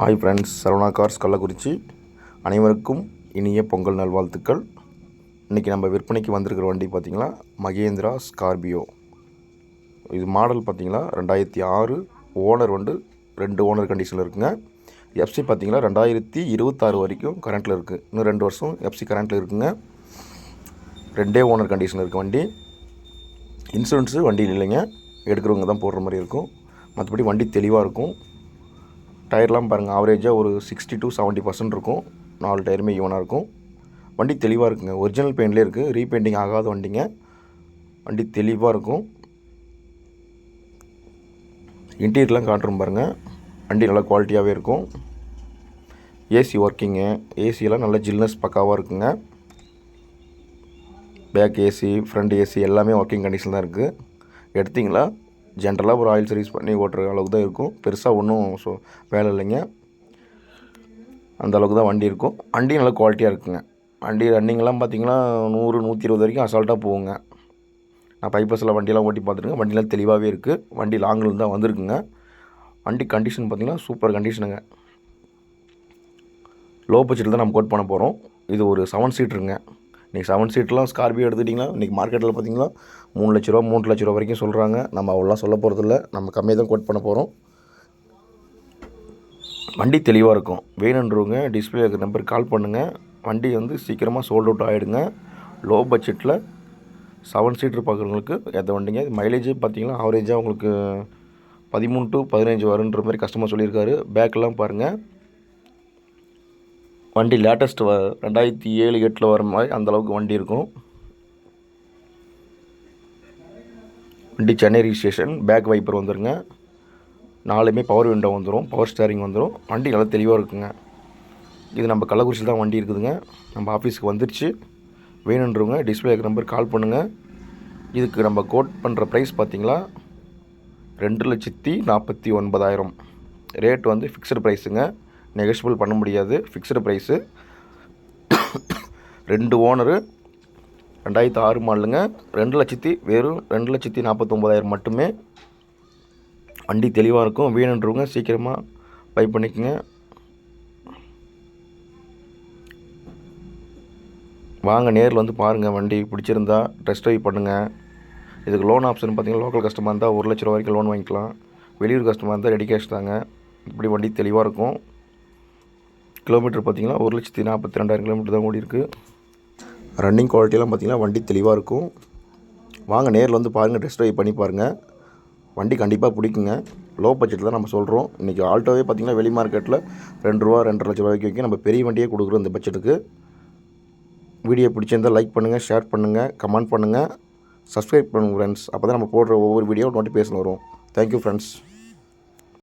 Hi friends Saravana cars Kallakurichi அனைவருக்கும் இனிய பொங்கல் நல்வாழ்த்துக்கள். இன்றைக்கி நம்ம விற்பனைக்கு வந்திருக்கிற வண்டி பார்த்திங்களா மகேந்திரா ஸ்கார்பியோ இது மாடல் பார்த்திங்களா ரெண்டாயிரத்தி ஆறு ஓனர் வந்து ரெண்டு ஓனர் கண்டிஷனில் இருக்குங்க. எஃப்சி பார்த்திங்கன்னா ரெண்டாயிரத்தி இருபத்தாறு வரைக்கும் கரண்ட்டில் இருக்குது இன்னும் ரெண்டு வருஷம் எஃப்சி கரண்ட்டில் இருக்குங்க. ரெண்டே ஓனர் கண்டிஷனில் இருக்குது வண்டி. இன்சூரன்ஸு வண்டியில் இல்லைங்க. எடுக்கிறவங்க தான் போடுற மாதிரி இருக்கும். மற்றபடி வண்டி தெளிவாக இருக்கும். டயர்லாம் பாருங்கள் ஆவரேஜாக ஒரு சிக்ஸ்டி டு செவன்ட்டி பர்சன்ட் இருக்கும். நாலு டயருமே ஈவனாக இருக்கும். வண்டி தெளிவாக இருக்குங்க. ஒரிஜினல் பெயிண்ட்லேயே இருக்குது ரீபெயிண்டிங் ஆகாத வண்டிங்க. வண்டி தெளிவாக இருக்கும். இன்டீரியர்லாம் காட்டுறோம் பாருங்கள் வண்டி நல்லா குவாலிட்டியாகவே இருக்கும். ஏசி ஒர்க்கிங்கு ஏசியெல்லாம் நல்ல ஜில்னஸ் பக்காவாக இருக்குங்க. பேக் ஏசி ஃப்ரண்ட் ஏசி எல்லாமே ஒர்க்கிங் கண்டிஷன் தான் இருக்குது எடுத்திங்களா? ஜென்ரலாக ஒரு ஆயில் சர்வீஸ் பண்ணி ஓட்டுற அளவுக்கு தான் இருக்கும். பெருசாக ஒன்றும் ஸோ வேலை இல்லைங்க. அந்த அளவுக்கு தான் வண்டி இருக்கும். வண்டி நல்லா குவாலிட்டியாக இருக்குங்க. வண்டி ரன்னிங்லாம் பார்த்தீங்கன்னா நூறு நூற்றி இருபது வரைக்கும் அசால்ட்டாக போகுங்க. நான் பைப்பஸில் வண்டியெல்லாம் ஓட்டி பார்த்துருங்க வண்டியெலாம் தெளிவாகவே இருக்குது வண்டி லாங்கில் தான் வந்திருக்குங்க. வண்டி கண்டிஷன் பார்த்திங்கன்னா சூப்பர் கண்டிஷனுங்க லோ பட்ஜெட்டில் தான் நம்ம கோட் பண்ண போகிறோம் இது ஒரு செவன் சீட்ருங்க இன்றைக்கி செவன் சீட்லாம் ஸ்கார்பியோ எடுத்துட்டிங்கன்னா இன்றைக்கி மார்க்கெட்டில் பார்த்தீங்கன்னா மூணு லட்ச ரூபா மூணு லட்ச ரூபா வரைக்கும் சொல்கிறாங்க நம்ம அவ்வளோலாம் சொல்ல போகிறதில்ல நம்ம கம்மியாக தான் கோட் பண்ண போகிறோம் வண்டி தெளிவாக இருக்கும். வேணுன்றவங்க டிஸ்பிளே இருக்கிற நம்பருக்கு கால் பண்ணுங்கள் வண்டி வந்து சீக்கிரமாக சோல்ட் அவுட் ஆகிடுங்க லோ பட்ஜெட்டில் செவன் சீட்டர் பார்க்குறவங்களுக்கு ஏற்ற வண்டிங்க? மைலேஜ் பார்த்தீங்கன்னா ஆவரேஜாக உங்களுக்கு பதிமூணு டு பதினஞ்சு வருன்ற மாதிரி கஸ்டமர் சொல்லியிருக்காரு. பேக்கெலாம் பாருங்கள் வண்டி லேட்டஸ்ட் வ ரெண்டாயிரத்தி ஏழு எட்டில் வர மாதிரி அந்தளவுக்கு வண்டி இருக்கும். வண்டி சென்னை ரிஜிஸ்ட்ரேஷன் பேக் வைப்பர் வந்துருங்க. நாலுமே பவர் விண்டோ வந்துடும் பவர் ஸ்டேரிங் வந்துடும் வண்டி நல்லா தெளிவாக இருக்குங்க. இது நம்ம கள்ளக்குறிச்சியில் தான் வண்டி இருக்குதுங்க. நம்ம ஆஃபீஸுக்கு வந்துருச்சு. வேணுன்றவங்க டிஸ்பிளே நம்பர் கால் பண்ணுங்கள் இதுக்கு நம்ம கோட் பண்ணுற ப்ரைஸ் பார்த்திங்களா ரெண்டு லட்சத்தி நாற்பத்தி ஒன்பதாயிரம். ரேட் வந்து ஃபிக்ஸ்டு ப்ரைஸுங்க நெகோஷியபிள் பண்ண முடியாது. ஃபிக்ஸ்டு ப்ரைஸு ரெண்டு ஓனரு ரெண்டாயிரத்து ஆறு மாடலுங்க. ரெண்டு லட்சத்தி வெறும் ரெண்டு லட்சத்தி நாற்பத்தொம்போதாயிரம் மட்டுமே. வண்டி தெளிவாக இருக்கும். வேணுன்றவங்க சீக்கிரமாக பை பண்ணிக்கோங்க. வாங்க நேரில் வந்து பாருங்கள் வண்டி பிடிச்சிருந்தா டெஸ்ட் ட்ரைவ் பண்ணுங்கள் இதுக்கு லோன் ஆப்ஷன் பார்த்தீங்கன்னா லோக்கல் கஸ்டமர் இருந்தால் ஒரு லட்ச ரூபா வரைக்கும் லோன் வாங்கிக்கலாம். வெளியூர் கஸ்டமர் இருந்தால் ரெடி கேஷ் தாங்க. இப்படி வண்டி தெளிவாக இருக்கும். கிலோமீட்டர் பார்த்தீங்கன்னா ஒரு லட்சத்தி நாற்பத்தி ரெண்டாயிரம் கிலோமீட்டர் தான் ஓடி இருக்குது ரன்னிங் குவாலிட்டிலாம் பார்த்திங்கன்னா வண்டி தெளிவாக இருக்கும். வாங்க நேரில் வந்து பாருங்கள் டெஸ்ட் ட்ரைவ் பண்ணி பாருங்கள் வண்டி கண்டிப்பாக பிடிக்குங்க. லோ பட்ஜெட்டில் தான் நம்ம சொல்கிறோம் இன்றைக்கி ஆல்ட்டோவே பார்த்திங்கன்னா வெளி மார்க்கெட்டில் ரெண்டு ரூபா ரெண்டரை லட்ச ரூபாய்க்கு வரைக்கும் நம்ம பெரிய வண்டியே கொடுக்குறோம் இந்த பட்ஜெட்டுக்கு வீடியோ பிடிச்சிருந்தால் லைக் பண்ணுங்கள் ஷேர் பண்ணுங்கள் கமெண்ட் பண்ணுங்கள் சப்ஸ்கிரைப் பண்ணுங்கள் ஃப்ரெண்ட்ஸ் அப்போ தான் நம்ம போடுற ஒவ்வொரு வீடியோ நோட்டிஃபிகேஷன் வரும். Thank you friends